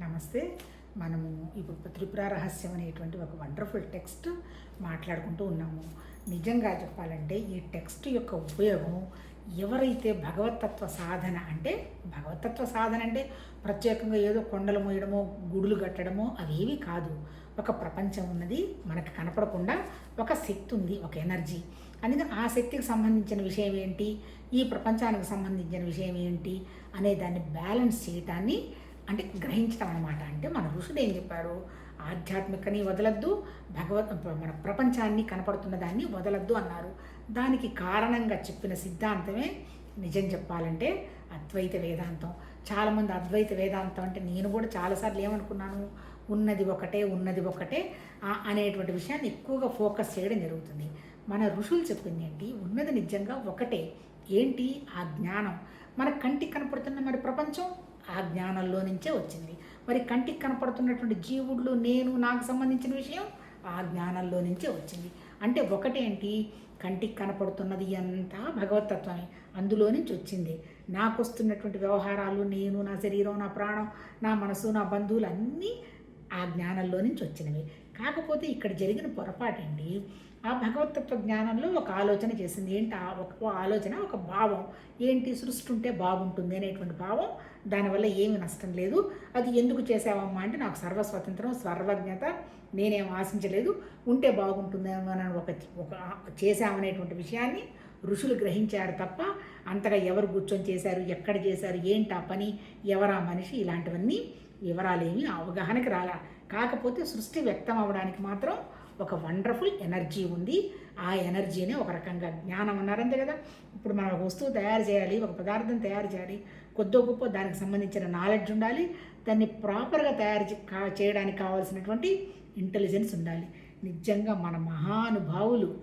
నమస్తే. మనము ఇప్పుడు త్రిపుర రహస్యం అనేటువంటి ఒక వండర్ఫుల్ టెక్స్ట్ మాట్లాడుకుంటూ ఉన్నాము. నిజంగా చెప్పాలంటే ఈ టెక్స్ట్ యొక్క ఉపయోగం ఎవరైతే భగవతత్వ సాధన అంటే భగవతత్వ సాధన అంటే ప్రత్యేకంగా ఏదో కొండలు మోయడమో గుడులు కట్టడమో అవేవి కాదు. ఒక ప్రపంచం ఉన్నది మనకు కనపడకుండా ఒక శక్తి ఉంది ఒక ఎనర్జీ అందుకని ఆ శక్తికి సంబంధించిన విషయం ఏంటి? ఈ ప్రపంచానికి సంబంధించిన విషయం ఏంటి? అనే దాన్ని బ్యాలెన్స్ చేయటాన్ని అంటే గ్రహించడం అనమాట అంటే మన ఋషులు ఏం చెప్పారు ఆధ్యాత్మికని వదలద్దు భగవత్ మన ప్రపంచాన్ని కనపడుతున్న దాన్ని వదలద్దు అన్నారు. దానికి కారణంగా చెప్పిన సిద్ధాంతమే నిజం చెప్పాలంటే అద్వైత వేదాంతం. చాలామంది అద్వైత వేదాంతం అంటే నేను కూడా చాలాసార్లు ఏమనుకున్నాను? ఉన్నది ఒకటే ఉన్నది ఒకటే అనేటువంటి విషయాన్ని ఎక్కువగా ఫోకస్ చేయడం జరుగుతుంది. మన ఋషులు చెప్పింది ఏంటి? ఉన్నది నిజంగా ఒకటే. ఏంటి? ఆ జ్ఞానం. మన కంటికి కనపడుతున్న మరి ప్రపంచం? ఆ జ్ఞానంలో నుంచే వచ్చింది. మరి కంటికి కనపడుతున్నటువంటి జీవుడు నేను నాకు సంబంధించిన విషయం ఆ జ్ఞానంలో నుంచే వచ్చింది. అంటే ఒకటేంటి? కంటికి కనపడుతున్నది అంతా భగవతత్వమే. అందులో నుంచి వచ్చింది. నాకు వస్తున్నటువంటి వ్యవహారాలు నేను నా శరీరం నా ప్రాణం నా మనసు నా బంధువులు అన్నీ ఆ జ్ఞానంలో నుంచి వచ్చినవి. కాకపోతే ఇక్కడ జరిగిన పొరపాటండి ఆ భగవతత్వ జ్ఞానంలో ఒక ఆలోచన చేసింది. ఏంటి? ఆ ఒక ఆలోచన ఒక భావం. ఏంటి? సృష్టి ఉంటే బాగుంటుంది అనేటువంటి భావం దానివల్ల ఏమి నష్టం లేదు. అది ఎందుకు చేసావమ్మా అంటే నాకు సర్వస్వతంత్రం సర్వజ్ఞత నేనేం ఆశించలేదు. ఉంటే బాగుంటుందేమో అని ఒక ఒక చేశామనేటువంటి విషయాన్ని ఋషులు గ్రహించారు తప్ప అంతగా ఎవరు కూర్చొని చేశారు ఎక్కడ చేశారు ఏంటి ఆ పని ఎవరా మనిషి ఇలాంటివన్నీ వివరాలేమి అవగాహనకి రాలా. కాకపోతే సృష్టి వ్యక్తం అవ్వడానికి మాత్రం ఒక వండర్ఫుల్ ఎనర్జీ ఉంది. ఆ ఎనర్జీనే ఒక రకంగా జ్ఞానం అన్నారంతే కదా. ఇప్పుడు మనం ఒక వస్తువు తయారు చేయాలి ఒక పదార్థం తయారు చేయాలి కొద్దో గొప్ప దానికి సంబంధించిన నాలెడ్జ్ ఉండాలి. దాన్ని ప్రాపర్గా తయారు చే- కా- చేయడానికి కావాల్సినటువంటి ఇంటెలిజెన్స్ ఉండాలి. నిజంగా మన మహానుభావులు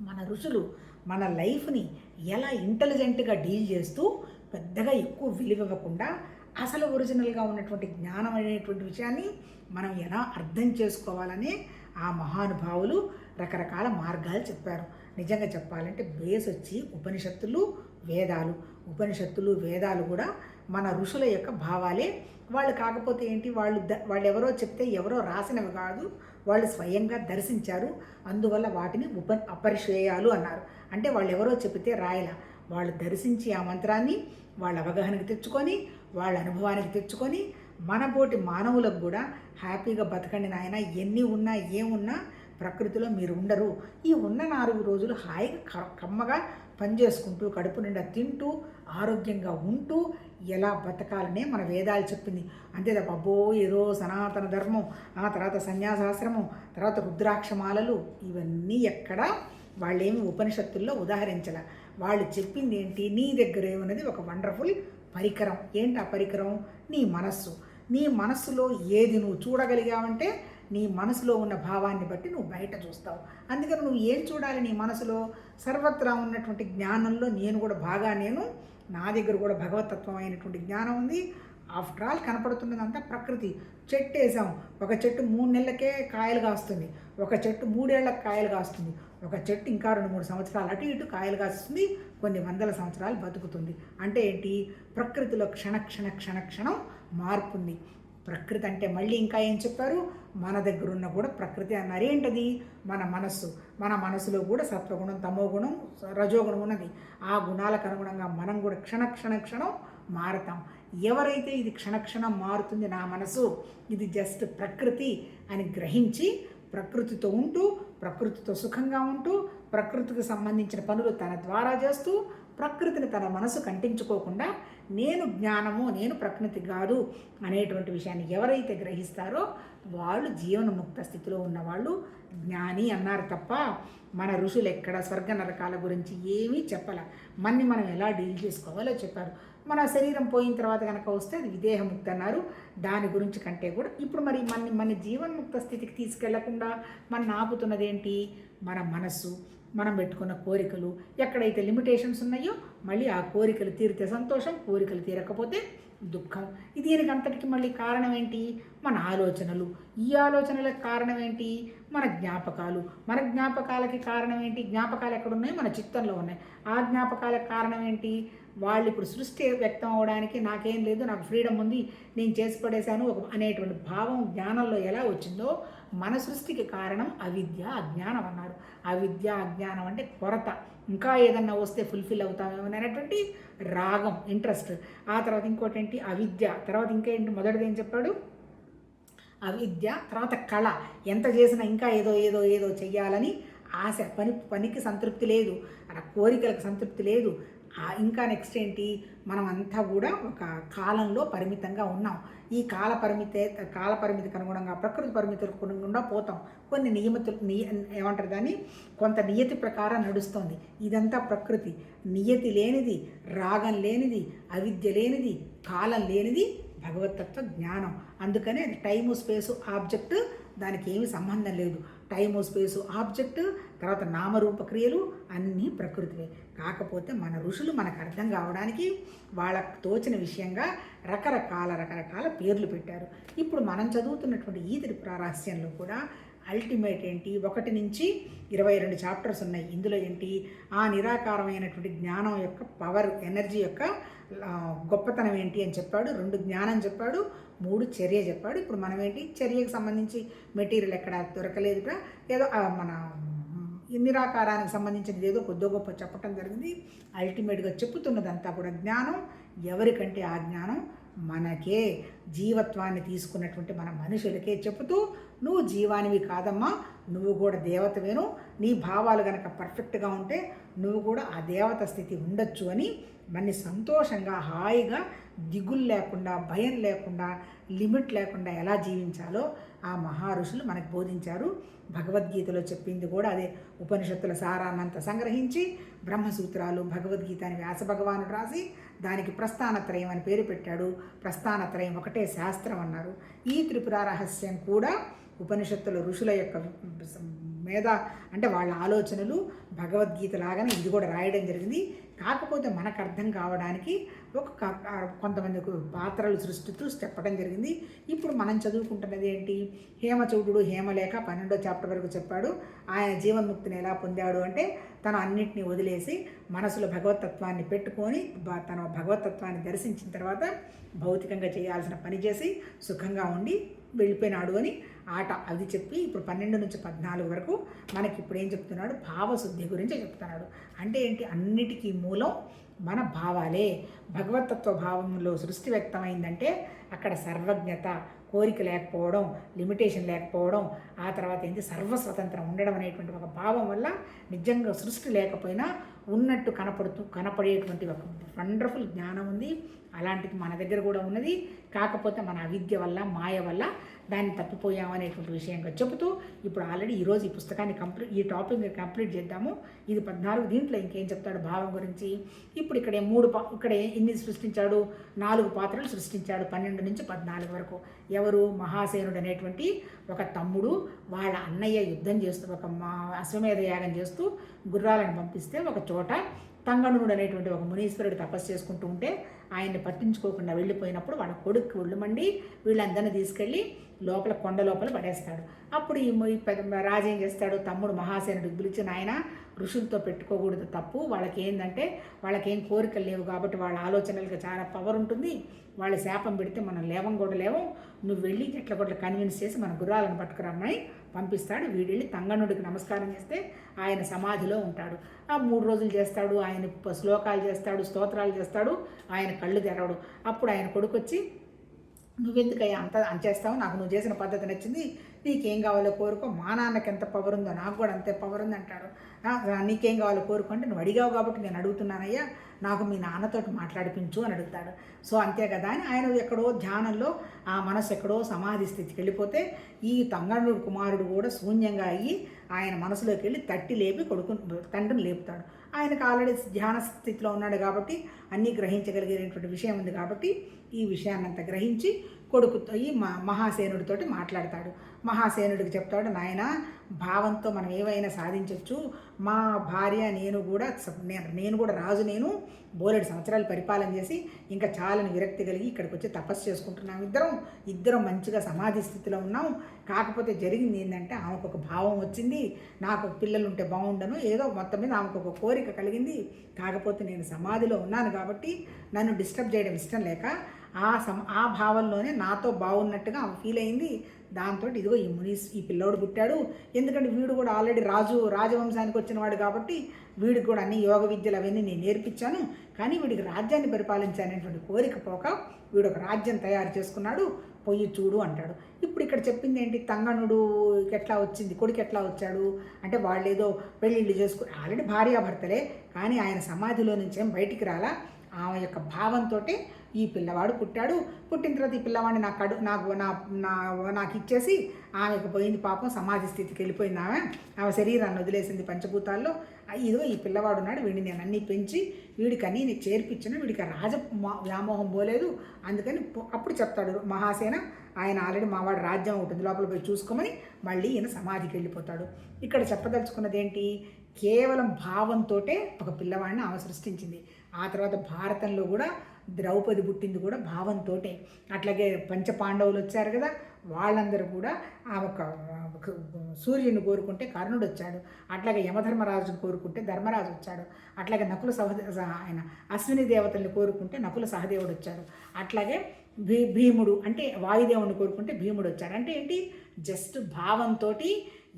మన ఋషులు మన లైఫ్ని ఎలా ఇంటెలిజెంట్గా డీల్ చేస్తూ పెద్దగా ఎక్కువ విలువ ఇవ్వకుండా అసలు ఒరిజినల్గా ఉన్నటువంటి జ్ఞానం అనేటువంటి విషయాన్ని మనం ఎలా అర్థం చేసుకోవాలని ఆ మహానుభావులు రకరకాల మార్గాలు చెప్పారు. నిజంగా చెప్పాలంటే బేస్ వచ్చి ఉపనిషత్తులు వేదాలు. ఉపనిషత్తులు వేదాలు కూడా మన ఋషుల యొక్క భావాలే. వాళ్ళు కాకపోతే ఏంటి? వాళ్ళు ద వాళ్ళు ఎవరో చెప్తే ఎవరో రాసినవి కాదు. వాళ్ళు స్వయంగా దర్శించారు. అందువల్ల వాటిని ఉప అపరిశేయాలు అన్నారు. అంటే వాళ్ళు ఎవరో చెబితే రాయల. వాళ్ళు దర్శించి ఆ మంత్రాన్ని వాళ్ళ అవగాహనకి తెచ్చుకొని వాళ్ళ అనుభవానికి తెచ్చుకొని మనబోటి మానవులకు కూడా హ్యాపీగా బతకండి నాయన. ఎన్ని ఉన్నా ఏమున్నా ప్రకృతిలో మీరు ఉండరు. ఈ ఉన్న నాలుగు రోజులు హాయిగా క- పని పనిచేసుకుంటూ కడుపు నిండా తింటూ ఆరోగ్యంగా ఉంటూ ఎలా బతకాలనే మన వేదాలు చెప్పింది. అంతే తప్ప అబ్బో ఏదో సనాతన ధర్మం ఆ తర్వాత సన్యాసాశ్రమం తర్వాత రుద్రాక్షమాలలు ఇవన్నీ ఎక్కడ వాళ్ళేమి ఉపనిషత్తుల్లో ఉదాహరించాల. వాళ్ళు చెప్పింది ఏంటి నీ దగ్గర ఉన్నది ఒక వండర్ఫుల్ పరికరం. ఏంటి ఆ పరికరం? నీ మనస్సు. నీ మనస్సులో ఏది నువ్వు చూడగలిగావంటే నీ మనసులో ఉన్న భావాన్ని బట్టి నువ్వు బయట చూస్తావు. అందుకని నువ్వు ఏం చూడాలి నీ మనసులో? సర్వత్రా ఉన్నటువంటి జ్ఞానంలో నేను కూడా బాగా నేను నా దగ్గర కూడా భగవతత్వం అయినటువంటి జ్ఞానం ఉంది. ఆఫ్టర్ ఆల్ కనపడుతున్నదంతా ప్రకృతి. చెట్టు వేసాం. ఒక చెట్టు మూడు నెలలకే కాయలు కాస్తుంది. ఒక చెట్టు మూడేళ్ళకు కాయలు కాస్తుంది. ఒక చెట్టు ఇంకా రెండు మూడు సంవత్సరాలు అటు ఇటు కాయలు కాస్తుంది. కొన్ని వందల సంవత్సరాలు బతుకుతుంది. అంటే ఏంటి? ప్రకృతిలో క్షణ క్షణ క్షణ క్షణం మార్పు ఉంది ప్రకృతి అంటే మళ్ళీ ఇంకా ఏం చెప్పారు మన దగ్గర ఉన్న కూడా ప్రకృతి అన్నారు. ఏంటది? మన మనస్సు. మన మనసులో కూడా సత్వగుణం తమోగుణం రజోగుణం ఉన్నది. ఆ గుణాలకు అనుగుణంగా మనం కూడా క్షణ క్షణ క్షణం మారతాం. ఎవరైతే ఇది క్షణక్షణం మారుతుంది నా మనసు ఇది జస్ట్ ప్రకృతి అని గ్రహించి ప్రకృతితో ఉంటూ ప్రకృతితో సుఖంగా ఉంటూ ప్రకృతికి సంబంధించిన పనులు తన ద్వారా చేస్తూ ప్రకృతిని తన మనసు కంటించుకోకుండా నేను జ్ఞానము నేను ప్రకృతి కాదు అనేటువంటి విషయాన్ని ఎవరైతే గ్రహిస్తారో వాళ్ళు జీవనముక్త స్థితిలో ఉన్నవాళ్ళు జ్ఞాని అన్నారు తప్ప మన ఋషులు ఎక్కడ స్వర్గ నరకాల గురించి ఏమీ చెప్పాల. మన్ని మనం ఎలా డీల్ చేసుకోవాలో చెప్పారు. మన శరీరం పోయిన తర్వాత కనుక వస్తే అది విదేహముక్తి అన్నారు. దాని గురించి కంటే కూడా ఇప్పుడు మరి మన మన జీవన్ముక్త స్థితికి తీసుకెళ్ళకుండా మన ఆపుతున్నది ఏంటి మన మనస్సు. మనం పెట్టుకున్న కోరికలు ఎక్కడైతే లిమిటేషన్స్ ఉన్నాయో మళ్ళీ ఆ కోరికలు తీరితే సంతోషం కోరికలు తీరకపోతే దుఃఖం. దీనికి అంతటికి మళ్ళీ కారణం ఏంటి? మన ఆలోచనలు. ఈ ఆలోచనలకు కారణం ఏంటి? మన జ్ఞాపకాలు. మన జ్ఞాపకాలకి కారణం ఏంటి? జ్ఞాపకాలు ఎక్కడ ఉన్నాయి మన చిత్తంలో ఉన్నాయి. ఆ జ్ఞాపకాలకు కారణం ఏంటి? వాళ్ళు ఇప్పుడు సృష్టి వ్యక్తం అవడానికి నాకేం లేదు నాకు ఫ్రీడమ్ ఉంది నేను చేసి పడేశాను ఒక అనేటువంటి భావం జ్ఞానంలో ఎలా వచ్చిందో మన సృష్టికి కారణం అవిద్య అజ్ఞానం అన్నారు. అవిద్య అజ్ఞానం అంటే కొరత. ఇంకా ఏదన్నా వస్తే ఫుల్ఫిల్ అవుతామేమో అనేటువంటి రాగం ఇంట్రెస్ట్ ఆ తర్వాత ఇంకోటి ఏంటి అవిద్య. తర్వాత ఇంకేంటి? మొదటిది ఏం చెప్పాడు? అవిద్య. తర్వాత కళ. ఎంత చేసినా ఇంకా ఏదో ఏదో ఏదో చెయ్యాలని ఆశ. పని పనికి సంతృప్తి లేదు. కోరికలకు సంతృప్తి లేదు. ఇంకా నెక్స్ట్ ఏంటి? మనం అంతా కూడా ఒక కాలంలో పరిమితంగా ఉన్నాం. ఈ కాల పరిమితే కాల పరిమితికి అనుగుణంగా ప్రకృతి పరిమితులకు అనుగుణంగా పోతాం. కొన్ని నియమితులు నియ ఏమంటారు దాన్ని? కొంత నియతి ప్రకారం నడుస్తుంది. ఇదంతా ప్రకృతి. నియతి లేనిది రాగం లేనిది అవిద్య లేనిది కాలం లేనిది భగవతత్వ జ్ఞానం. అందుకనే టైము స్పేసు ఆబ్జెక్టు దానికి ఏమి సంబంధం లేదు. టైము స్పేసు ఆబ్జెక్ట్ తర్వాత నామరూప క్రియలు అన్నీ ప్రకృతివే. కాకపోతే మన ఋషులు మనకు అర్థం కావడానికి వాళ్ళకు తోచిన విషయంగా రకరకాల రకరకాల పేర్లు పెట్టారు. ఇప్పుడు మనం చదువుతున్నటువంటి ఈ త్రిపురారహస్యంలో కూడా అల్టిమేట్ ఏంటి? ఒకటి నుంచి ఇరవై రెండు చాప్టర్స్ ఉన్నాయి. ఇందులో ఏంటి? ఆ నిరాకారమైనటువంటి జ్ఞానం యొక్క పవర్ ఎనర్జీ యొక్క గొప్పతనం ఏంటి అని చెప్పాడు. రెండు జ్ఞానం చెప్పాడు. మూడు చర్య చెప్పాడు. ఇప్పుడు మనం ఏంటి? చర్యకు సంబంధించి మెటీరియల్ ఎక్కడ దొరకలేదుట. ఏదో మన నిరాకారానికి సంబంధించినది ఏదో కొద్దో గొప్ప చెప్పటం జరిగింది. అల్టిమేట్గా చెప్పుతున్నదంతా కూడా జ్ఞానం. ఎవరికంటే ఆ జ్ఞానం? మనకే జీవత్వాన్ని తీసుకున్నటువంటి మన మనుషులకే చెబుతూ నువ్వు జీవానివి కాదమ్మా నువ్వు కూడా దేవతవేను నీ భావాలు గనక పర్ఫెక్ట్గా ఉంటే నువ్వు కూడా ఆ దేవత స్థితి ఉండొచ్చు అని మన్ని సంతోషంగా హాయిగా దిగులు లేకుండా భయం లేకుండా లిమిట్ లేకుండా ఎలా జీవించాలో ఆ మహారుషులు మనకు బోధించారు. భగవద్గీతలో చెప్పింది కూడా అదే. ఉపనిషత్తుల సారాన్నంతా సంగ్రహించి బ్రహ్మసూత్రాలు భగవద్గీత అని వ్యాస భగవానుడు రాసి దానికి ప్రస్థానత్రయం అని పేరు పెట్టాడు. ప్రస్థానత్రయం ఒకటే శాస్త్రం అన్నారు. ఈ త్రిపుర రహస్యం కూడా ఉపనిషత్తుల ఋషుల యొక్క మీద అంటే వాళ్ళ ఆలోచనలు భగవద్గీత లాగానే ఇది కూడా రాయడం జరిగింది. కాకపోతే మనకు అర్థం కావడానికి ఒక కొంతమంది పాత్రలు సృష్టిస్తూ చెప్పడం జరిగింది. ఇప్పుడు మనం చదువుకుంటున్నది ఏంటి? హేమచూడు హేమలేఖ పన్నెండో చాప్టర్ వరకు చెప్పాడు. ఆయన జీవన్ముక్తిని ఎలా పొందాడు అంటే తను అన్నింటినీ వదిలేసి మనసులో భగవతత్వాన్ని పెట్టుకొని తన భగవతత్వాన్ని దర్శించిన తర్వాత భౌతికంగా చేయాల్సిన పని చేసి సుఖంగా ఉండి వెళ్ళిపోయినాడు అని ఆట అది చెప్పి ఇప్పుడు పన్నెండు నుంచి పద్నాలుగు వరకు మనకి ఇప్పుడు ఏం చెప్తున్నాడు? భావశుద్ధి గురించి చెప్తున్నాడు. అంటే ఏంటి? అన్నిటికీ మూలం మన భావాలే. భగవతత్వ భావంలో సృష్టి వ్యక్తమైందంటే అక్కడ సర్వజ్ఞత కోరిక లేకపోవడం లిమిటేషన్ లేకపోవడం ఆ తర్వాత ఏంటి? సర్వస్వతంత్రం ఉండడం అనేటువంటి ఒక భావం వల్ల నిజంగా సృష్టి లేకపోయినా ఉన్నట్టు కనపడుతూ కనపడేటువంటి ఒక వండర్ఫుల్ జ్ఞానం ఉంది. అలాంటిది మన దగ్గర కూడా ఉన్నది. కాకపోతే మన అవిద్య వల్ల మాయ వల్ల దాన్ని తప్పిపోయామనేటువంటి విషయంగా చెబుతూ ఇప్పుడు ఆల్రెడీ ఈరోజు ఈ పుస్తకాన్ని కంప్లీట్ ఈ టాపిక్ కంప్లీట్ చేద్దాము. ఇది పద్నాలుగు దీంట్లో ఇంకేం చెప్తాడు భావం గురించి. ఇప్పుడు ఇక్కడ మూడు పా ఇక్కడ ఎన్ని సృష్టించాడు? నాలుగు పాత్రలు సృష్టించాడు పన్నెండు నుంచి పద్నాలుగు వరకు. ఎవరు? మహాసేనుడు అనేటువంటి ఒక తమ్ముడు వాళ్ళ అన్నయ్య యుద్ధం చేస్తూ ఒక మా అశ్వమేధ యాగం చేస్తూ గుర్రాలను పంపిస్తే ఒక చోట తంగణుడు అనేటువంటి ఒక మునీశ్వరుడు తపస్సు చేసుకుంటూ ఉంటే ఆయన్ని పట్టించుకోకుండా వెళ్ళిపోయినప్పుడు వాళ్ళ కొడుకు ఒళ్ళు మండి వీళ్ళందరినీ తీసుకెళ్ళి లోపల కొండ లోపల పడేస్తాడు. అప్పుడు ఈ పెద్ద రాజు ఏం చేస్తాడు? తమ్ముడు మహాసేనుడికి పిలిచిన ఆయన ఋషులతో పెట్టుకోకూడదు తప్పు. వాళ్ళకి ఏంటంటే వాళ్ళకేం కోరికలు లేవు కాబట్టి వాళ్ళ ఆలోచనలకు చాలా పవర్ ఉంటుంది. వాళ్ళ శాపం పెడితే మనం లేవం కూడా లేవం. నువ్వు వెళ్ళి ఎట్లా కొట్ల కన్విన్స్ చేసి మన గుర్రాలను పట్టుకురమ్మని పంపిస్తాడు. వీడిని వెళ్ళి తంగనుడికి నమస్కారం చేస్తే ఆయన సమాధిలో ఉంటాడు. ఆ మూడు రోజులు చేస్తాడు. ఆయన శ్లోకాలు చేస్తాడు స్తోత్రాలు చేస్తాడు. ఆయన కళ్ళు తెరవడు. అప్పుడు ఆయన కొడుకు వచ్చి నువ్వెందుకయ్యా అంత అంచేస్తావు నాకు నువ్వు చేసిన పద్ధతి నచ్చింది. నీకేం కావాలో కోరుకో. మా నాన్నకి ఎంత పవర్ ఉందో నాకు కూడా అంతే పవర్ ఉంది అంటాడు నీకేం కావాలో కోరుకుంటే నువ్వు అడిగావు కాబట్టి నేను అడుగుతున్నానయ్యా. నాకు మీ నాన్నతోటి మాట్లాడిపించు అని అడుగుతాడు. సో అంతే కదా అని ఆయన ఎక్కడో ధ్యానంలో ఆ మనసు ఎక్కడో సమాధి స్థితికి వెళ్ళిపోతే ఈ తంగడు కుమారుడు కూడా శూన్యంగా అయ్యి ఆయన మనసులోకి వెళ్ళి తట్టి లేపి కొడుకు తండ్రిని లేపుతాడు. ఆయనకు ఆల్రెడీ ధ్యాన స్థితిలో ఉన్నాడు కాబట్టి అన్నీ గ్రహించగలిగేటువంటి విషయం ఉంది కాబట్టి ఈ విషయాన్నంతా గ్రహించి కొడుకుతో ఈ మహాసేనుడితో మహాసేనుడితోటి మాట్లాడతాడు. మహాసేనుడికి చెప్తాడు నాయన భావంతో మనం ఏవైనా సాధించవచ్చు మా భార్య నేను కూడా నేను కూడా రాజు నేను బోలెడు సంవత్సరాలు పరిపాలన చేసి ఇంకా చాలని విరక్తి కలిగి ఇక్కడికి వచ్చి తపస్సు చేసుకుంటున్నాం. ఇద్దరం ఇద్దరం మంచిగా సమాధి స్థితిలో ఉన్నాం. కాకపోతే జరిగింది ఏంటంటే ఆమెకు ఒక భావం వచ్చింది. నాకు పిల్లలు ఉంటే బాగుండను. ఏదో మొత్తం మీద ఆమెకు ఒక కోరిక కలిగింది. కాకపోతే నేను సమాధిలో ఉన్నాను కాబట్టి నన్ను డిస్టర్బ్ చేయడం ఇష్టం లేక ఆ సమ ఆ భావంలోనే నాతో బాగున్నట్టుగా ఆమె ఫీల్ అయింది. దాంతో ఇదిగో ఈ ముని ఈ పిల్లోడు పుట్టాడు. ఎందుకంటే వీడు కూడా ఆల్రెడీ రాజు రాజవంశానికి వచ్చినవాడు కాబట్టి వీడికి కూడా అన్ని యోగ విద్యలు అవన్నీ నేను నేర్పించాను. కానీ వీడికి రాజ్యాన్ని పరిపాలించాలనేటువంటి కోరిక పోక వీడు ఒక రాజ్యం తయారు చేసుకున్నాడు. పొయ్యి చూడు అంటాడు. ఇప్పుడు ఇక్కడ చెప్పింది ఏంటి? తంగనుడు ఎట్లా వచ్చింది? కొడుకు ఎట్లా వచ్చాడు? అంటే వాళ్ళు ఏదో పెళ్ళిళ్ళు చేసుకుని ఆల్రెడీ భార్యాభర్తలే. కానీ ఆయన సమాధిలో నుంచి ఏం బయటికి రాలా. ఆమె యొక్క భావంతో ఈ పిల్లవాడు పుట్టాడు. పుట్టిన తర్వాత ఈ పిల్లవాడిని నా కడు నాకు నా నా నాకు ఇచ్చేసి ఆమెకు పోయింది పాపం సమాధి స్థితికి వెళ్ళిపోయింది ఆమె. ఆమె శరీరాన్ని వదిలేసింది పంచభూతాల్లో. ఆ, ఇదిగో ఈ పిల్లవాడు ఉన్నాడు. వీడిని నేను అన్నీ పెంచి వీడికి అన్నీ నేను చేర్పించిన. వీడికి రాజ వ్యామోహం పోలేదు. అందుకని అప్పుడు చెప్తాడు మహాసేన ఆయన ఆల్రెడీ మావాడు రాజ్యం ఉంటుంది లోపల పోయి చూసుకోమని మళ్ళీ ఈయన సమాధికి వెళ్ళిపోతాడు. ఇక్కడ చెప్పదలుచుకున్నది ఏంటి? కేవలం భావంతోటే ఒక పిల్లవాడిని ఆమె సృష్టించింది. ఆ తర్వాత భారతంలో కూడా ద్రౌపది పుట్టింది కూడా భావంతోటే. అట్లాగే పంచపాండవులు వచ్చారు కదా వాళ్ళందరూ కూడా ఆ ఒక సూర్యుని కోరుకుంటే కర్ణుడు వచ్చాడు. అట్లాగే యమధర్మరాజుని కోరుకుంటే ధర్మరాజు వచ్చాడు. అట్లాగే నకుల సహదే ఆయన అశ్విని దేవతల్ని కోరుకుంటే నకుల సహదేవుడు వచ్చాడు. అట్లాగే భీ భీముడు అంటే వాయుదేవుని కోరుకుంటే భీముడు వచ్చాడు. అంటే ఏంటి? జస్ట్ భావంతో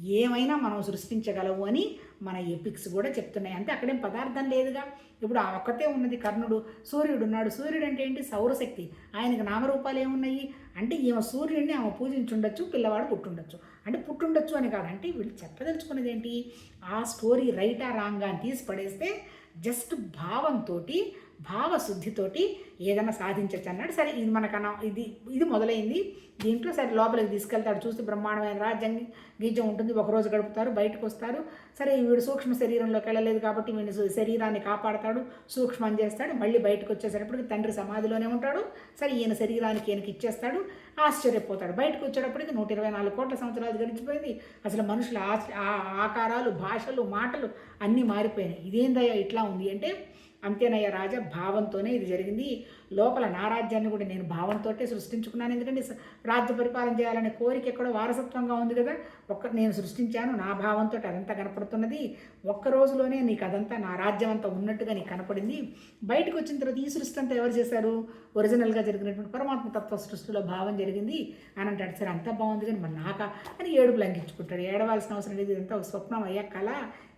ఏమైనా మనం సృష్టించగలవు అని మన ఎపిక్స్ కూడా చెప్తున్నాయి. అంటే అక్కడేం పదార్థం లేదుగా. ఇప్పుడు ఆ ఒక్కతే ఉన్నది కర్ణుడు సూర్యుడు ఉన్నాడు. సూర్యుడు అంటే ఏంటి? సౌరశక్తి. ఆయనకు నామరూపాలు ఏమున్నాయి? అంటే ఈమె సూర్యుడిని ఆమె పూజించుండొచ్చు పిల్లవాడు పుట్టుండొచ్చు. అంటే పుట్టుండొచ్చు అని కాదు. అంటే వీళ్ళు చెప్పదలుచుకున్నది ఏంటి? ఆ స్టోరీ రైటా రాంగా అని తీసి పడేస్తే జస్ట్ భావంతో భావశుద్ధితోటి ఏదైనా సాధించవచ్చు అన్నాడు. సరే ఇది మనకన ఇది ఇది మొదలైంది. దీంట్లో సరే లోపలికి తీసుకెళ్తాడు. చూస్తే బ్రహ్మాండమైన రాజ్యం గీజం ఉంటుంది. ఒకరోజు గడుపుతారు బయటకు వస్తారు. సరే వీడు సూక్ష్మ శరీరంలోకి వెళ్ళలేదు కాబట్టి వీడి శరీరాన్ని కాపాడతాడు సూక్ష్మం చేస్తాడు. మళ్ళీ బయటకు వచ్చేసేటప్పటికి తండ్రి సమాధిలోనే ఉంటాడు. సరే ఈయన శరీరానికి ఈయనకి ఇచ్చేస్తాడు. ఆశ్చర్యపోతాడు. బయటకు వచ్చేటప్పటికి నూట ఇరవై నాలుగు కోట్ల సంవత్సరాలు గడిచిపోయింది. అసలు మనుషుల ఆ ఆకారాలు భాషలు మాటలు అన్నీ మారిపోయినాయి. ఇదేందయ్యా ఇట్లా ఉంది అంటే అంతేనయ్య రాజా భావంతోనే ఇది జరిగింది. లోపల నా రాజ్యాన్ని కూడా నేను భావంతోటే సృష్టించుకున్నాను. ఎందుకంటే రాజ్య పరిపాలన చేయాలనే కోరిక ఎక్కడో వారసత్వంగా ఉంది కదా. ఒక్క నేను సృష్టించాను నా భావంతో అదంతా కనపడుతున్నది. ఒక్క రోజులోనే నీకు అదంతా నా రాజ్యం అంతా ఉన్నట్టుగా నీకు కనపడింది. బయటకు వచ్చిన తర్వాత ఈ సృష్టి అంతా ఎవరు చేశారు? ఒరిజినల్గా జరిగినటువంటి పరమాత్మ తత్వ సృష్టిలో భావం జరిగింది. అని అంటాడు సరే అంతా బాగుంది కానీ మరి నాకా? అని ఏడుపు లంఘించుకుంటాడు. ఏడవలసిన అవసరం లేదు. ఇదంతా ఒక స్వప్నం అయ్యా కళ.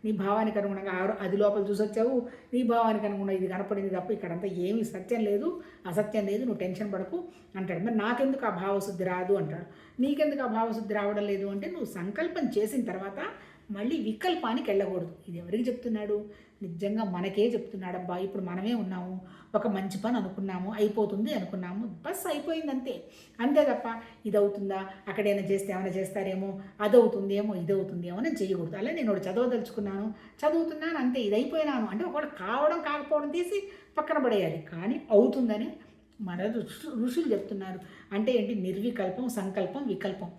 నీ భావానికి అనుగుణంగా అది లోపల చూసొచ్చావు నీ భావానికి అనుగుణంగా ఇది కనపడింది తప్ప ఇక్కడంతా ఏమీ సత్యం లేదు అసత్యం లేదు నువ్వు టెన్షన్ పడకు అంటాడు. మరి నాకెందుకు ఆ భావశుద్ధి రాదు అంటాడు. నీకెందుకు ఆ భావశుద్ధి రావడం లేదు అంటే నువ్వు సంకల్పం చేసిన తర్వాత మళ్ళీ వికల్పానికి వెళ్ళకూడదు. ఇది ఎవరికి చెప్తున్నాడు? నిజంగా మనకే చెప్తున్నాడబ్బా ఇప్పుడు మనమే ఉన్నాము ఒక మంచి పని అనుకున్నాము అయిపోతుంది అనుకున్నాము బస్ అయిపోయింది అంతే. అంతే తప్ప ఇది అవుతుందా అక్కడైనా చేస్తే ఏమైనా చేస్తారేమో అది అవుతుందేమో ఇది అవుతుందేమో అని చేయకూడదు అలా నేను ఒకటి చదవదలుచుకున్నాను చదువుతున్నాను అంతే ఇది అయిపోయినాను అంటే ఒకటి కావడం కాకపోవడం తీసి పక్కన పడేయాలి. కానీ అవుతుందని మన ఋషు ఋషులు చెప్తున్నారు. అంటే ఏంటి? నిర్వికల్పం సంకల్పం వికల్పం.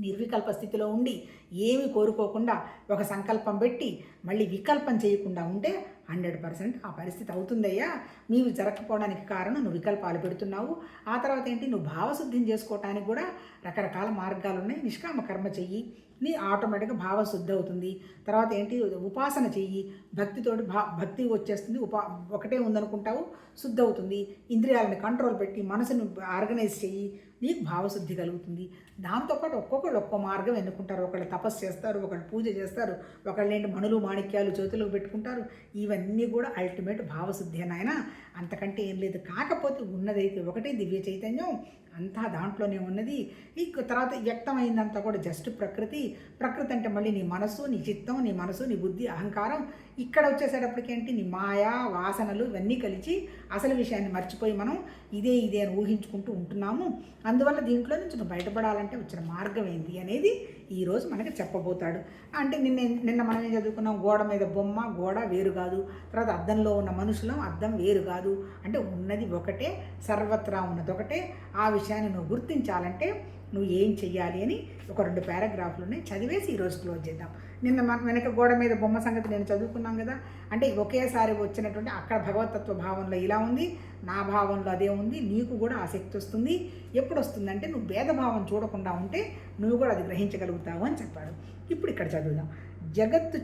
నిర్వికల్ప స్థితిలో ఉండి ఏమి కోరుకోకుండా ఒక సంకల్పం పెట్టి మళ్ళీ వికల్పం చేయకుండా ఉంటే హండ్రెడ్ పర్సెంట్ ఆ పరిస్థితి అవుతుందయ్యా. నీవు జరగకపోవడానికి కారణం నువ్వు వికల్పాలు పెడుతున్నావు. ఆ తర్వాత ఏంటి? నువ్వు భావశుద్ధిని చేసుకోవటానికి కూడా రకరకాల మార్గాలు ఉన్నాయి నిష్కామ కర్మ చెయ్యి. నీ ఆటోమేటిక్గా భావశుద్ధి అవుతుంది. తర్వాత ఏంటి? ఉపాసన చెయ్యి. భక్తితోటి భా భక్తి వచ్చేస్తుంది. ఉపా ఒకటే ఉందనుకుంటావు. శుద్ధి అవుతుంది. ఇంద్రియాలను కంట్రోల్ పెట్టి మనసును ఆర్గనైజ్ చెయ్యి. నీకు భావశుద్ధి కలుగుతుంది. దాంతోపాటు ఒక్కొక్కరు ఒక్కో మార్గం ఎన్నుకుంటారు. ఒకళ్ళు తపస్సు చేస్తారు ఒకళ్ళు పూజ చేస్తారు ఒకళ్ళు ఏంటి మణులు మాణిక్యాలు చేతులకు పెట్టుకుంటారు. ఇవన్నీ కూడా అల్టిమేట్ భావశుద్ధి నాయన. అంతకంటే ఏం లేదు. కాకపోతే ఉన్నదైతే ఒకటే దివ్య చైతన్యం అంతా దాంట్లోనే ఉన్నది. ఈ తర్వాత వ్యక్తమైందంతా కూడా జస్ట్ ప్రకృతి. ప్రకృతి అంటే మళ్ళీ నీ మనసు నీ చిత్తం నీ మనసు నీ బుద్ధి అహంకారం. ఇక్కడ వచ్చేసేటప్పటికేంటి నీ మాయా వాసనలు ఇవన్నీ కలిసి అసలు విషయాన్ని మర్చిపోయి మనం ఇదే ఇదే అని ఊహించుకుంటూ ఉంటున్నాము. అందువల్ల దీంట్లో నుంచి నువ్వు బయటపడాలంటే వచ్చిన మార్గం ఏంటి అనేది ఈరోజు మనకి చెప్పబోతాడు. అంటే నిన్న నిన్న మనం ఏం చదువుకున్నాం గోడ మీద బొమ్మ గోడ వేరు కాదు. తర్వాత అద్దంలో ఉన్న మనుషులం అద్దం వేరు కాదు. అంటే ఉన్నది ఒకటే సర్వత్రా ఉన్నది ఒకటే. ఆ విషయాన్ని నువ్వు గుర్తించాలంటే నువ్వు ఏం చెయ్యాలి అని ఒక రెండు పారాగ్రాఫ్లోనే చదివేసి ఈరోజు క్లోజ్ చేద్దాం. నిన్న మన వెనక గోడ మీద బొమ్మ సంగతి నేను చదువుకున్నాం కదా. అంటే ఒకేసారి వచ్చినటువంటి అక్కడ భగవతత్వ భావంలో ఇలా ఉంది నా భావంలో అదే ఉంది నీకు కూడా ఆసక్తి వస్తుంది. ఎప్పుడు వస్తుందంటే నువ్వు భేదభావం చూడకుండా ఉంటే నువ్వు కూడా అది గ్రహించగలుగుతావు అని చెప్పాడు. ఇప్పుడు ఇక్కడ చదువుదాం. జగత్తు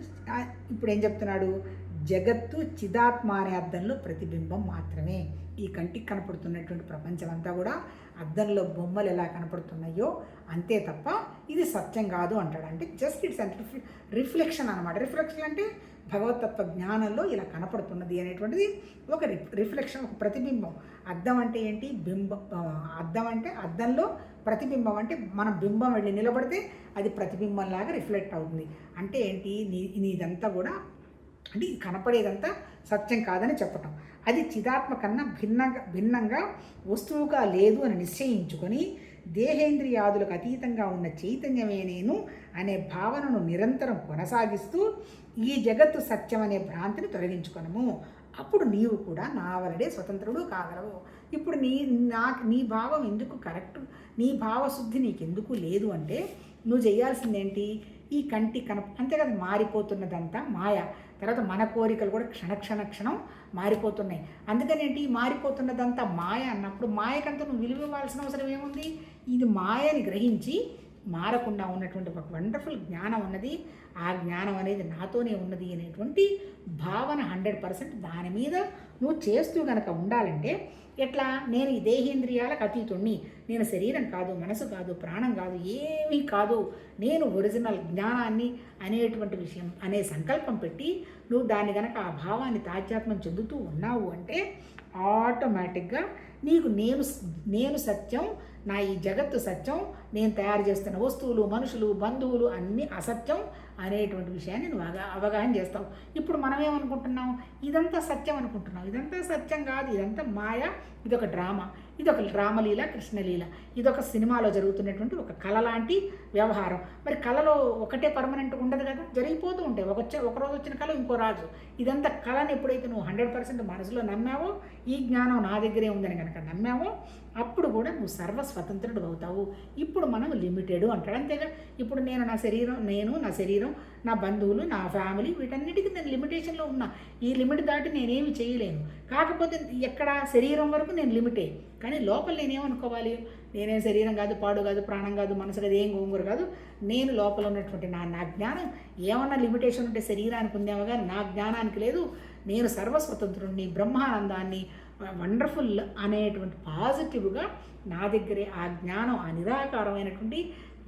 ఇప్పుడు ఏం చెప్తున్నాడు? జగత్తు చిదాత్మ అనే అర్థంలో ప్రతిబింబం మాత్రమే. ఈ కంటికి కనపడుతున్నటువంటి ప్రపంచం అంతా కూడా అద్దంలో బొమ్మలు ఎలా కనపడుతున్నాయో అంతే తప్ప ఇది సత్యం కాదు అంటాడు. అంటే జస్ట్ ఇట్స్ అంటే రిఫ్లెక్షన్ అనమాట రిఫ్లెక్షన్ అంటే భగవతత్వ జ్ఞానంలో ఇలా కనపడుతున్నది అనేటువంటిది ఒక రిఫ్లెక్షన్ ఒక ప్రతిబింబం. అద్దం అంటే ఏంటి? బింబం అద్దం అంటే అద్దంలో ప్రతిబింబం అంటే మనం బింబం వెళ్ళి నిలబడితే అది ప్రతిబింబంలాగా రిఫ్లెక్ట్ అవుతుంది. అంటే ఏంటి? నీ నీదంతా కూడా అంటే కనపడేదంతా సత్యం కాదని చెప్పటం. అది చిదాత్మ కన్నా భిన్నంగా భిన్నంగా వస్తువుగా లేదు అని నిశ్చయించుకొని దేహేంద్రియాదులకు అతీతంగా ఉన్న చైతన్యమే నేను అనే భావనను నిరంతరం కొనసాగిస్తూ ఈ జగత్తు సత్యం అనే భ్రాంతిని తొలగించుకొనము. అప్పుడు నీవు కూడా నా వలడే స్వతంత్రుడు కాగలవు. ఇప్పుడు నీ నాకు నీ భావం ఎందుకు కరెక్ట్? నీ భావశుద్ధి నీకెందుకు లేదు అంటే నువ్వు చేయాల్సిందేంటి? ఈ కంటి కన అంతే కదా మారిపోతున్నదంతా మాయ. తర్వాత మన కోరికలు కూడా క్షణ క్షణ క్షణం మారిపోతున్నాయి. అందుకని ఏంటి? మారిపోతున్నదంతా మాయ అన్నప్పుడు మాయకంతా నువ్వు విలువ ఇవ్వాల్సిన అవసరం ఏముంది? ఇది మాయని గ్రహించి మారకుండా ఉన్నటువంటి ఒక వండర్ఫుల్ జ్ఞానం ఉన్నది. ఆ జ్ఞానం అనేది నాతోనే ఉన్నది అనేటువంటి భావన హండ్రెడ్ పర్సెంట్ దాని మీద నువ్వు చేస్తూ గనక ఉండాలంటే ఎట్లా? నేను ఈ దేహేంద్రియాలకు అతీతుణ్ణి. నేను శరీరం కాదు మనసు కాదు ప్రాణం కాదు ఏమీ కాదు. నేను ఒరిజినల్ జ్ఞానాన్ని అనేటువంటి విషయం అనే సంకల్పం పెట్టి నువ్వు దాన్ని గనక ఆ భావాన్ని తాధ్యాత్మం చెందుతూ ఉన్నావు అంటే ఆటోమేటిక్గా నీకు నేను నేను సత్యం నా ఈ జగత్తు సత్యం నేను తయారు చేస్తున్న వస్తువులు మనుషులు బంధువులు అన్నీ అసత్యం అనేటువంటి విషయాన్ని నువ్వు అవగా అవగాహన చేస్తావు. ఇప్పుడు మనం ఏమనుకుంటున్నాం? ఇదంతా సత్యం అనుకుంటున్నాం ఇదంతా సత్యం కాదు. ఇదంతా మాయ. ఇదొక డ్రామా. ఇదొక రామలీల కృష్ణలీల. ఇదొక సినిమాలో జరుగుతున్నటువంటి ఒక కళ లాంటి వ్యవహారం. మరి కళలో ఒకటే పర్మనెంట్ ఉండదు కదా? జరిగిపోతూ ఉంటాయి. ఒక ఒక రోజు వచ్చిన కళ ఇంకో రాజు. ఇదంతా కళని ఎప్పుడైతే నువ్వు హండ్రెడ్ పర్సెంట్ మనసులో నమ్మావో ఈ జ్ఞానం నా దగ్గరే ఉందని కనుక నమ్మావో అప్పుడు కూడా నువ్వు సర్వ స్వతంత్రుడు అవుతావు. ఇప్పుడు మనం లిమిటెడ్ అంటాడు. అంతేగా? ఇప్పుడు నేను నా శరీరం నేను నా శరీరం నా బంధువులు నా ఫ్యామిలీ వీటన్నిటికీ నేను లిమిటేషన్లో ఉన్నా. ఈ లిమిట్ దాటి నేనేమి చేయలేను. కాకపోతే ఎక్కడ శరీరం వరకు నేను లిమిటే కానీ లోపల నేనేమనుకోవాలి? నేనేం శరీరం కాదు పాడు కాదు ప్రాణం కాదు మనసు కాదు ఏం గోంగూర కాదు. నేను లోపల ఉన్నటువంటి నా నా జ్ఞానం. ఏమన్నా లిమిటేషన్ ఉంటే శరీరానికి ఉందేమో కానీ నా జ్ఞానానికి లేదు. నేను సర్వస్వతంత్రుణ్ణి బ్రహ్మానందాన్ని వండర్ఫుల్ అనేటువంటి పాజిటివ్గా నా దగ్గరే ఆ జ్ఞానం ఆ నిరాకారమైనటువంటి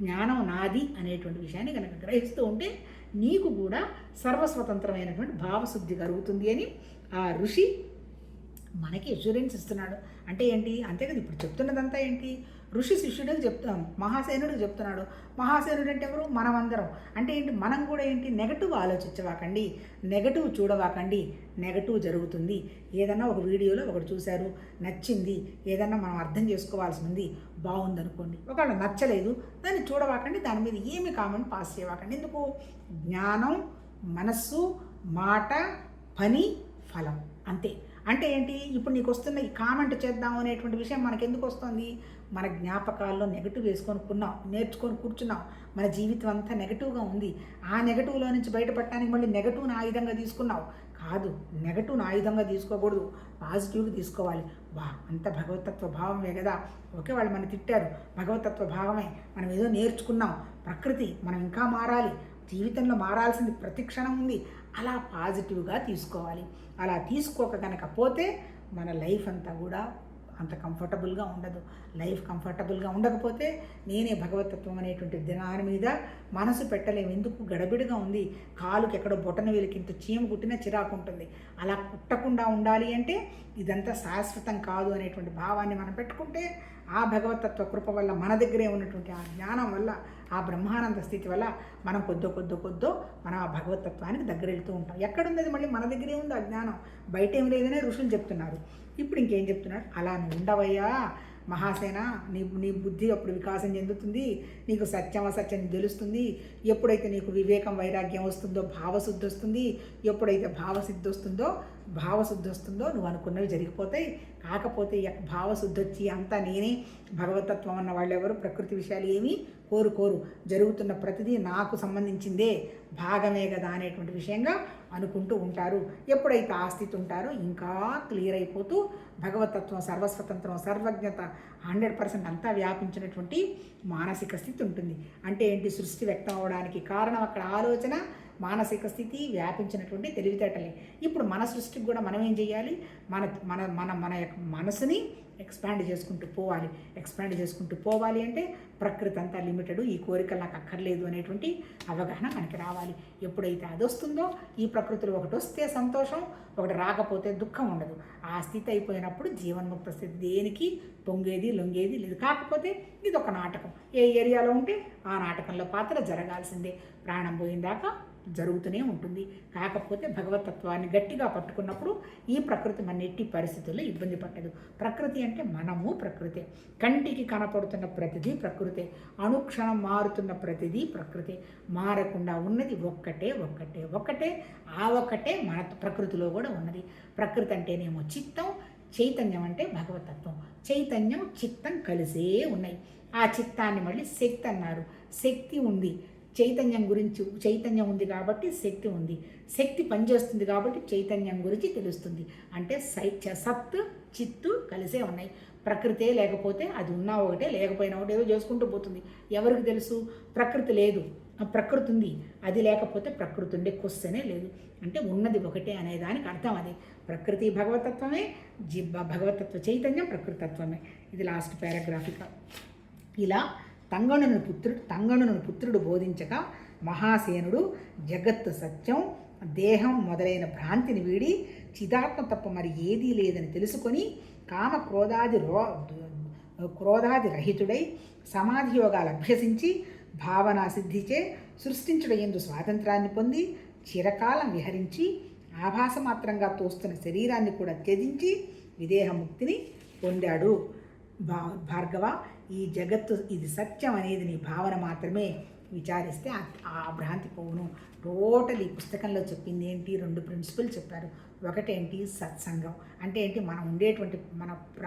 జ్ఞానం నాది అనేటువంటి విషయాన్ని కనుక గ్రహిస్తూ ఉంటే నీకు కూడా సర్వస్వతంత్రమైనటువంటి భావశుద్ధి కలుగుతుంది అని ఆ ఋషి మనకి ఎష్యూరెన్స్ ఇస్తున్నాడు. అంటే ఏంటి? అంతే కదా ఇప్పుడు చెప్తున్నదంతా ఏంటి? ఋషి శిష్యుడికి చెప్తాం మహాసేనుడికి చెప్తున్నాడు. మహాసేనుడు అంటే ఎవరు? మనమందరం. అంటే ఏంటి? మనం కూడా ఏంటి? నెగటివ్ ఆలోచించవాకండి. నెగటివ్ చూడవాకండి. నెగటివ్ జరుగుతుంది. ఏదన్నా ఒక వీడియోలో ఒకటి చూశారు నచ్చింది ఏదన్నా మనం అర్థం చేసుకోవాల్సి ఉంది బాగుందనుకోండి. ఒకవేళ నచ్చలేదు దాన్ని చూడవాకండి. దాని మీద ఏమి కామెంట్ పాస్ చేయవాకండి. ఎందుకు? జ్ఞానం మనస్సు మాట పని ఫలం. అంతే. అంటే ఏంటి? ఇప్పుడు నీకు వస్తున్న ఈ కామెంట్ చేద్దాం అనేటువంటి విషయం మనకి ఎందుకు వస్తుంది మన జ్ఞాపకాల్లో నెగటివ్ వేసుకొనుకున్నాం నేర్చుకొని కూర్చున్నాం. మన జీవితం అంతా నెగటివ్గా ఉంది. ఆ నెగటివ్లో నుంచి బయటపడటానికి మళ్ళీ నెగటివ్ని ఆయుధంగా తీసుకున్నావు. కాదు నెగటివ్ని ఆయుధంగా తీసుకోకూడదు. పాజిటివ్గా తీసుకోవాలి. వా అంత భగవతత్వ భావమే కదా. ఓకే వాళ్ళు మన తిట్టారు. భగవతత్వ భావమే. మనం ఏదో నేర్చుకున్నాం. ప్రకృతి మనం ఇంకా మారాలి. జీవితంలో మారాల్సింది ప్రతి క్షణం ఉంది. అలా పాజిటివ్గా తీసుకోవాలి. అలా తీసుకోక కనుక పోతే మన లైఫ్ అంతా కూడా అంత కంఫర్టబుల్గా ఉండదు. లైఫ్ కంఫర్టబుల్గా ఉండకపోతే నేనే భగవతత్వం అనేటువంటి దినాని మీద మనసు పెట్టలేము. ఎందుకు? గడబిడిగా ఉంది. కాలుకి ఎక్కడో బొటన వెలికింత చీమ కుట్టినా చిరాకు ఉంటుంది. అలా కుట్టకుండా ఉండాలి అంటే ఇదంతా శాశ్వతం కాదు అనేటువంటి భావాన్ని మనం పెట్టుకుంటే ఆ భగవతత్వ కృప వల్ల మన దగ్గరే ఉన్నటువంటి ఆ జ్ఞానం వల్ల ఆ బ్రహ్మానంద స్థితి వల్ల మనం కొద్దో కొద్దో కొద్దో మనం ఆ భగవతత్వానికి దగ్గర వెళ్తూ ఉంటాం. ఎక్కడుంది అది మళ్ళీ? మన దగ్గరే ఉంది ఆ జ్ఞానం. బయట ఏం లేదనే ఋషులు చెప్తున్నారు. ఇప్పుడు ఇంకేం చెప్తున్నాడు అలా ఉండవయ్యా. మహాసేన నీ నీ బుద్ధి అప్పుడు వికాసం చెందుతుంది. నీకు సత్యం అసత్యం తెలుస్తుంది. ఎప్పుడైతే నీకు వివేకం వైరాగ్యం వస్తుందో భావశుద్ధి వస్తుంది ఎప్పుడైతే భావసిద్ధి వస్తుందో భావశుద్ధి వస్తుందో నువ్వు అనుకున్నవి జరిగిపోతాయి. కాకపోతే ఎక్- భావశుద్ధి వచ్చి అంతా నేనే భగవతత్వం అన్న వాళ్ళు ఎవరు ప్రకృతి విషయాలు ఏమీ కోరు కోరు. జరుగుతున్న ప్రతిదీ నాకు సంబంధించిందే. భాగమే కదా అనేటువంటి విషయంగా అనుకుంటూ ఉంటారు. ఎప్పుడైతే ఆ స్థితి ఉంటారో ఇంకా క్లియర్ అయిపోతూ భగవతత్వం సర్వస్వతంత్రం సర్వజ్ఞత హండ్రెడ్ పర్సెంట్ అంతా వ్యాపించినటువంటి మానసిక స్థితి ఉంటుంది. అంటే ఏంటి? సృష్టి వ్యక్తం అవడానికి కారణం అక్కడ ఆలోచన మానసిక స్థితి వ్యాపించినటువంటి తెలివితేటలే ఇప్పుడు మన సృష్టికి కూడా మనం ఏం చేయాలి? మన మన మన మన యొక్క మనసుని ఎక్స్పాండ్ చేసుకుంటూ పోవాలి. ఎక్స్పాండ్ చేసుకుంటూ పోవాలి అంటే ప్రకృతి అంతా లిమిటెడ్. ఈ కోరికలు నాకు అక్కర్లేదు అనేటువంటి అవగాహన మనకి రావాలి. ఎప్పుడైతే అది వస్తుందో ఈ ప్రకృతిలో ఒకటి వస్తే సంతోషం ఒకటి రాకపోతే దుఃఖం ఉండదు. ఆ స్థితి అయిపోయినప్పుడు జీవన్ముక్త స్థితి దేనికి? పొంగేది లొంగేది లేదు. కాకపోతే ఇది ఒక నాటకం. ఏ ఏరియాలో ఉంటే ఆ నాటకంలో పాత్ర జరగాల్సిందే. ప్రాణం పోయిందాకా జరుగుతూనే ఉంటుంది. కాకపోతే భగవతత్వాన్ని గట్టిగా పట్టుకున్నప్పుడు ఈ ప్రకృతి మన ఎట్టి పరిస్థితుల్లో ఇబ్బంది పట్టదు. ప్రకృతి అంటే మనము ప్రకృతే. కంటికి కనపడుతున్న ప్రతిదీ ప్రకృతే. అనుక్షణం మారుతున్న ప్రతిదీ ప్రకృతే. మారకుండా ఉన్నది ఒక్కటే ఒక్కటే ఒక్కటే ఆ ఒక్కటే మన ప్రకృతిలో కూడా ఉన్నది. ప్రకృతి అంటేనేమో చిత్తం చైతన్యం అంటే భగవతత్వం. చైతన్యం చిత్తం కలిసే ఉన్నాయి. ఆ చిత్తాన్ని మళ్ళీ శక్తి అన్నారు. శక్తి ఉంది. చైతన్యం గురించి చైతన్యం ఉంది కాబట్టి శక్తి ఉంది. శక్తి పనిచేస్తుంది కాబట్టి చైతన్యం గురించి తెలుస్తుంది. అంటే సై సత్ చిత్తు కలిసే ఉన్నాయి. ప్రకృతే లేకపోతే అది ఉన్నా ఒకటే లేకపోయినా ఒకటి ఏదో చేసుకుంటూ పోతుంది. ఎవరికి తెలుసు? ప్రకృతి లేదు. ప్రకృతి ఉంది. అది లేకపోతే ప్రకృతి ఉండే క్వశ్చనే లేదు. అంటే ఉన్నది ఒకటే అనే దానికి అర్థం అది. ప్రకృతి భగవతత్వమే జీ భగవతత్వ చైతన్యం ప్రకృతత్వమే. ఇది లాస్ట్ పారాగ్రాఫిక ఇలా తంగణుని పుత్రుడు తంగణుని పుత్రుడు బోధించగా మహాసేనుడు జగత్తు సత్యం దేహం మొదలైన భ్రాంతిని వీడి చిదాత్మ తప్ప మరి ఏదీ లేదని తెలుసుకొని కామ క్రోధాది రో క్రోధాది రహితుడై సమాధి యోగాలు అభ్యసించి భావనా సిద్ధిచే సృష్టించుట ఎందు స్వాతంత్రాన్ని పొంది చిరకాలం విహరించి ఆభాసమాత్రంగా తోస్తున్న శరీరాన్ని కూడా త్యజించి విదేహముక్తిని పొందాడు. భా భార్గవ ఈ జగత్తు ఇది సత్యం అనేది నీ భావన మాత్రమే విచారిస్తే ఆ- భ్రాంతి పోవును. టోటల్ ఈ పుస్తకంలో చెప్పింది ఏంటి? రెండు ప్రిన్సిపల్ చెప్పారు. ఒకటేంటి సత్సంగం? అంటే ఏంటి మనం ఉండేటువంటి మన ప్ర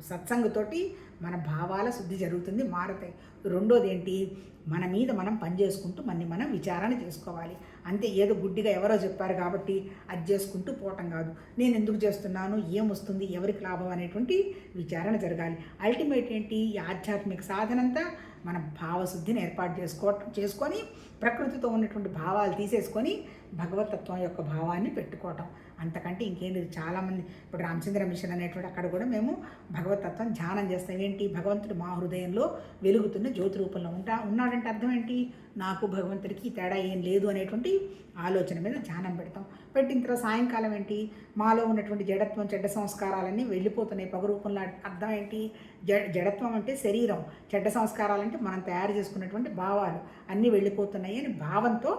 సత్సంగతోటి మన భావాల శుద్ధి జరుగుతుంది మారుతాయి. రెండోది ఏంటి మన మీద మనం పనిచేసుకుంటూ మనని మనం విచారణ చేసుకోవాలి. అంతే ఏదో గుడ్డిగా ఎవరో చెప్పారు కాబట్టి అది చేసుకుంటూ పోవటం కాదు. నేను ఎందుకు చేస్తున్నాను ఏం వస్తుంది ఎవరికి లాభం అనేటువంటి విచారణ జరగాలి. అల్టిమేట్ ఏంటి ఈ ఆధ్యాత్మిక సాధనంతా మన భావశుద్ధిని ఏర్పాటు చేసుకోవటం చేసుకొని ప్రకృతితో ఉన్నటువంటి భావాలు తీసేసుకొని భగవతత్వం యొక్క భావాన్ని పెట్టుకోవటం. అంతకంటే ఇంకేం లేదు. చాలామంది ఇప్పుడు రామచంద్ర మిషన్ అనేటువంటి అక్కడ కూడా మేము భగవతత్వం ధ్యానం చేస్తాం. ఏంటి? భగవంతుడు మా హృదయంలో వెలుగుతున్న జ్యోతి రూపంలో ఉంటా ఉన్నాడంటే అర్థం ఏంటి? నాకు భగవంతుడికి తేడా ఏం లేదు అనేటువంటి ఆలోచన మీద ధ్యానం పెడతాం. పెట్టిన తర్వాత సాయంకాలం ఏంటి? మాలో ఉన్నటువంటి జడత్వం చెడ్డ సంస్కారాలన్నీ వెళ్ళిపోతున్నాయి. పగ రూపంలో అర్థం ఏంటి? జడ జడత్వం అంటే శరీరం. చెడ్డ సంస్కారాలంటే మనం తయారు చేసుకున్నటువంటి భావాలు అన్నీ వెళ్ళిపోతున్నాయి అని భావంతో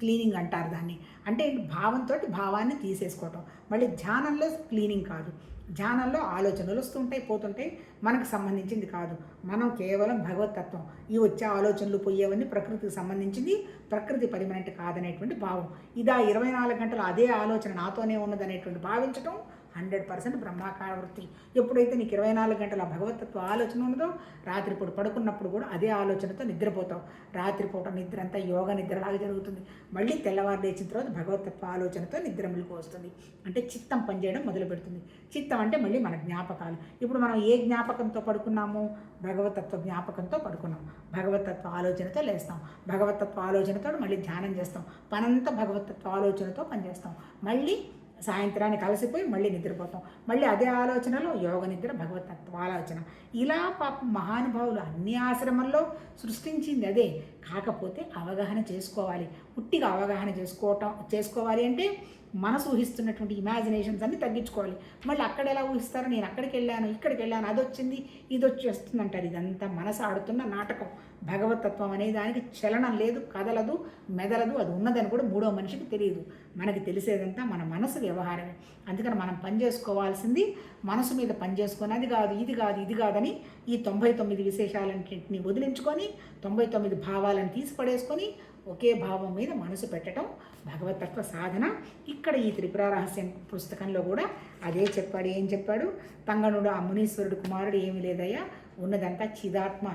క్లీనింగ్ అంటారు దాన్ని. అంటే భావంతో భావాన్ని తీసేసుకోవటం. మళ్ళీ ధ్యానంలో క్లీనింగ్ కాదు. ధ్యానంలో ఆలోచనలు వస్తుంటాయి పోతుంటాయి. మనకు సంబంధించింది కాదు. మనం కేవలం భగవతత్వం ఈ వచ్చే ఆలోచనలు పోయేవన్నీ ప్రకృతికి సంబంధించింది ప్రకృతి పర్మనెంట్ కాదనేటువంటి భావం. ఇదా ఇరవై నాలుగు గంటలు అదే ఆలోచన నాతోనే ఉన్నదనేటువంటి భావించటం హండ్రెడ్ పర్సెంట్ బ్రహ్మాకార వృత్తి ఎప్పుడైతే నీకు ఇరవై నాలుగు గంటల భగవతత్వ ఆలోచన ఉన్నదో రాత్రిపూట పడుకున్నప్పుడు కూడా అదే ఆలోచనతో నిద్రపోతావు. రాత్రిపూట నిద్ర అంతా యోగ నిద్రలాగా జరుగుతుంది. మళ్ళీ తెల్లవారు లేచిన తర్వాత భగవతత్వ ఆలోచనతో నిద్ర మెలకు వస్తుంది. అంటే చిత్తం పనిచేయడం మొదలు పెడుతుంది చిత్తం అంటే మళ్ళీ మన జ్ఞాపకాలు. ఇప్పుడు మనం ఏ జ్ఞాపకంతో పడుకున్నాము? భగవతత్వ జ్ఞాపకంతో పడుకున్నాం. భగవతత్వ ఆలోచనతో లేస్తాం. భగవతత్వ ఆలోచనతో మళ్ళీ ధ్యానం చేస్తాం. పనంతా భగవతత్వ ఆలోచనతో పనిచేస్తాం. మళ్ళీ సాయంత్రానికి అలసిపోయి మళ్ళీ నిద్రపోతాం. మళ్ళీ అదే ఆలోచనలో యోగ నిద్ర భగవతత్వ ఆలోచన. ఇలా పాపం మహానుభావులు అన్ని ఆశ్రమంలో సృష్టించింది అదే. కాకపోతే అవగాహన చేసుకోవాలి. పుట్టిగా అవగాహన చేసుకోవటం చేసుకోవాలి అంటే మనసు ఊహిస్తున్నటువంటి ఇమాజినేషన్స్ అన్ని తగ్గించుకోవాలి. మళ్ళీ అక్కడ ఎలా ఊహిస్తారు నేను అక్కడికి వెళ్ళాను ఇక్కడికి వెళ్ళాను అది వచ్చింది ఇది వచ్చి వస్తుందంటారు ఇదంతా మనసు ఆడుతున్న నాటకం. భగవతత్వం అనే దానికి చలనం లేదు కదలదు మెదలదు అది ఉన్నదని కూడా మూడో మనిషికి తెలియదు. మనకి తెలిసేదంతా మన మనసు వ్యవహారమే. అందుకని మనం పని చేసుకోవాల్సింది మనసు మీద పని చేసుకొని అది కాదు ఇది కాదు ఇది కాదని ఈ తొంభై తొమ్మిది విశేషాలన్నింటినీ వదిలించుకొని తొంభై తొమ్మిది భావాలను తీసిపడేసుకొని ఒకే భావం మీద మనసు పెట్టడం భగవతత్వ సాధన. ఇక్కడ ఈ త్రిపుర రహస్యం పుస్తకంలో కూడా అదే చెప్పాడు. ఏం చెప్పాడు? తంగనుడు ఆ మునీశ్వరుడు కుమారుడు ఏమీ లేదయ్యా. ఉన్నదంతా చిదాత్మ.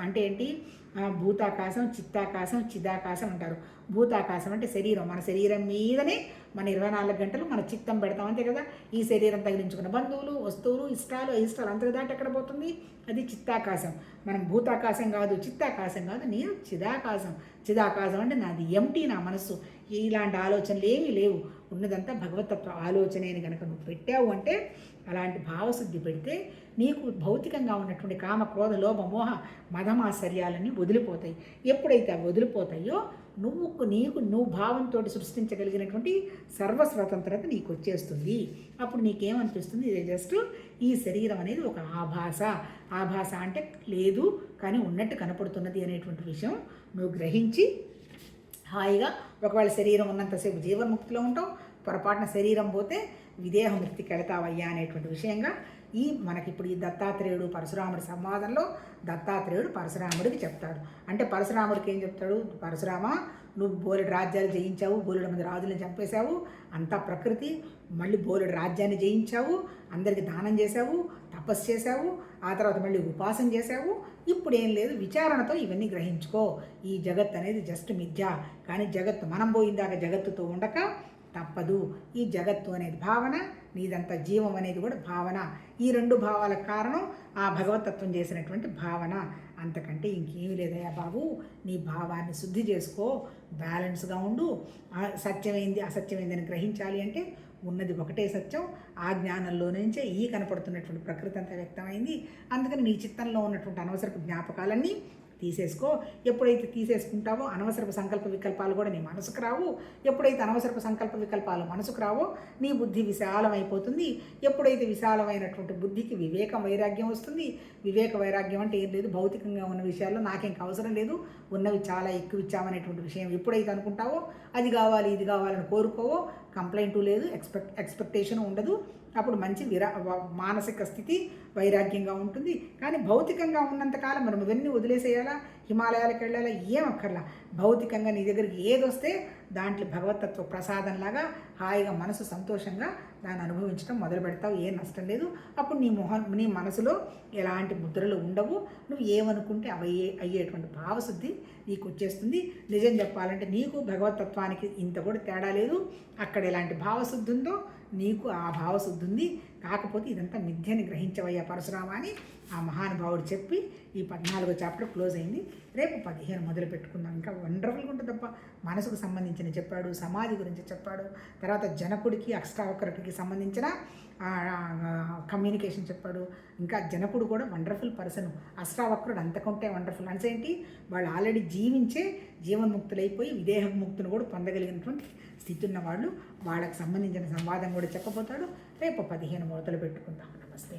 అంటే ఏంటి? భూతాకాశం చిత్తాకాశం చిదాకాశం అంటారు. భూతాకాశం అంటే శరీరం. మన శరీరం మీదనే మన ఇరవై నాలుగు గంటలు మన చిత్తం పెడతాం. అంతే కదా? ఈ శరీరం తగిలించుకున్న బంధువులు వస్తువులు ఇష్టాలు అయిష్టాలు అంతకు దాటి ఎక్కడ పోతుంది? అది చిత్తాకాశం. మనం భూతాకాశం కాదు చిత్తాకాశం కాదు నేను చిదాకాశం. చిదాకాశం అంటే నాది ఎంటీ నా మనస్సు. ఇలాంటి ఆలోచనలు ఏమీ లేవు. ఉన్నదంతా భగవతత్వ ఆలోచన అని కనుక నువ్వు పెట్టావు అంటే అలాంటి భావశుద్ధి పెడితే నీకు భౌతికంగా ఉన్నటువంటి కామ క్రోధ లోభ మోహ మధమాశ్చర్యాలన్నీ వదిలిపోతాయి. ఎప్పుడైతే అవి వదిలిపోతాయో నువ్వు నీకు నువ్వు భావంతో సృష్టించగలిగినటువంటి సర్వస్వతంత్రత నీకు వచ్చేస్తుంది అప్పుడు నీకేమనిపిస్తుంది? ఇది జస్ట్ ఈ శరీరం అనేది ఒక ఆభాస. ఆభాస అంటే లేదు కానీ ఉన్నట్టు కనపడుతున్నది అనేటువంటి విషయం నువ్వు గ్రహించి హాయిగా ఒకవేళ శరీరం ఉన్నంతసేపు జీవన్ముక్తిలో ఉంటాం పొరపాటున శరీరం పోతే విదేహ మృతికి వెళతావయ్యా అనేటువంటి విషయంగా ఈ మనకి ఇప్పుడు ఈ దత్తాత్రేయుడు పరశురాముడి సంవాదంలో దత్తాత్రేయుడు పరశురాముడికి చెప్తాడు. అంటే పరశురాముడికి ఏం చెప్తాడు? పరశురామ నువ్వు బోలెడు రాజ్యాలు జయించావు బోలెడు మంది రాజులను చంపేశావు అంతా ప్రకృతి మళ్ళీ బోలెడు రాజ్యాన్ని జయించావు అందరికి దానం చేశావు తపస్సు చేశావు ఆ తర్వాత మళ్ళీ ఉపాసన చేశావు. ఇప్పుడు ఏం లేదు విచారణతో ఇవన్నీ గ్రహించుకో. ఈ జగత్ అనేది జస్ట్ మిథ్య. కానీ జగత్తు మనం పోయిందాక జగత్తుతో ఉండక తప్పదు. ఈ జగత్తు అనేది భావన నీదంతా జీవం అనేది కూడా భావన. ఈ రెండు భావాలకు కారణం ఆ భగవతత్వం చేసినటువంటి భావన. అంతకంటే ఇంకేమీ లేదయ్యా బాబు. నీ భావాన్ని శుద్ధి చేసుకో. బ్యాలెన్స్గా ఉండు. సత్యమైంది అసత్యమైంది అని గ్రహించాలి అంటే ఉన్నది ఒకటే సత్యం. ఆ జ్ఞానంలో నుంచే ఈ కనపడుతున్నటువంటి ప్రకృతి అంతా వ్యక్తమైంది. అందుకని నీ చిత్తంలో ఉన్నటువంటి అనవసరపు జ్ఞాపకాలన్నీ తీసేసుకో. ఎప్పుడైతే తీసేసుకుంటావో అనవసరపు సంకల్ప వికల్పాలు కూడా నీ మనసుకు రావు. ఎప్పుడైతే అనవసరపు సంకల్ప వికల్పాలు మనసుకు రావో నీ బుద్ధి విశాలమైపోతుంది. ఎప్పుడైతే విశాలమైనటువంటి బుద్ధికి వివేకం వైరాగ్యం వస్తుంది. వివేక వైరాగ్యం అంటే ఏం లేదు. భౌతికంగా ఉన్న విషయాల్లో నాకేంక అవసరం లేదు. ఉన్నవి చాలా ఎక్కువ ఇచ్చామనేటువంటి విషయం ఎప్పుడైతే అనుకుంటావో అది కావాలి ఇది కావాలని కోరుకోవో కంప్లైంట్ లేదు. ఎక్స్పెక్ట్ ఎక్స్పెక్టేషన్ ఉండదు. అప్పుడు మంచి విరా మానసిక స్థితి వైరాగ్యంగా ఉంటుంది. కానీ భౌతికంగా ఉన్నంతకాలం మనం ఇవన్నీ వదిలేసేయాలా? హిమాలయాలకు వెళ్ళాలా? ఏం అక్కర్లా? భౌతికంగా నీ దగ్గరికి ఏది వస్తే దాంట్లో భగవతత్వ ప్రసాదంలాగా హాయిగా మనసు సంతోషంగా దాన్ని అనుభవించడం మొదలు పెడతావు. ఏ నష్టం లేదు. అప్పుడు నీ మొహం నీ మనసులో ఎలాంటి ముద్రలు ఉండవు. నువ్వు ఏమనుకుంటే అవి అయ్యేటువంటి భావశుద్ధి నీకు వచ్చేస్తుంది. నిజం చెప్పాలంటే నీకు భగవతత్వానికి ఇంత కూడా తేడా లేదు. అక్కడ ఎలాంటి భావశుద్ధి ఉందో నీకు ఆ భావశుద్ధి ఉంది కాకపోతే ఇదంతా మిథ్యని గ్రహించవయ్యా పరశురామ అని ఆ మహానుభావుడు చెప్పి ఈ పద్నాలుగో చాప్టర్ క్లోజ్ అయింది. రేపు పదిహేను మొదలు పెట్టుకుందాం. ఇంకా వండర్ఫుల్గా ఉంటుంది తప్ప మనసుకు సంబంధించిన చెప్పాడు సమాధి గురించి చెప్పాడు. తర్వాత జనకుడికి అష్టావకరుడికి సంబంధించిన కమ్యూనికేషన్ చెప్పాడు. ఇంకా జనకుడు కూడా వండర్ఫుల్ పర్సన్. అష్టావక్రుడు అంతకుంటే వండర్ఫుల్. అంటే ఏంటి? వాళ్ళు ఆల్రెడీ జీవించే జీవన్ముక్తులైపోయి విదేహ ముక్తులు కూడా పొందగలిగినటువంటి స్థితి ఉన్న వాళ్ళు వాళ్ళకి సంబంధించిన సంవాదం కూడా చెప్పబోతాడు. రేపు పదిహేను మూతలు పెట్టుకుందాం. నమస్తే.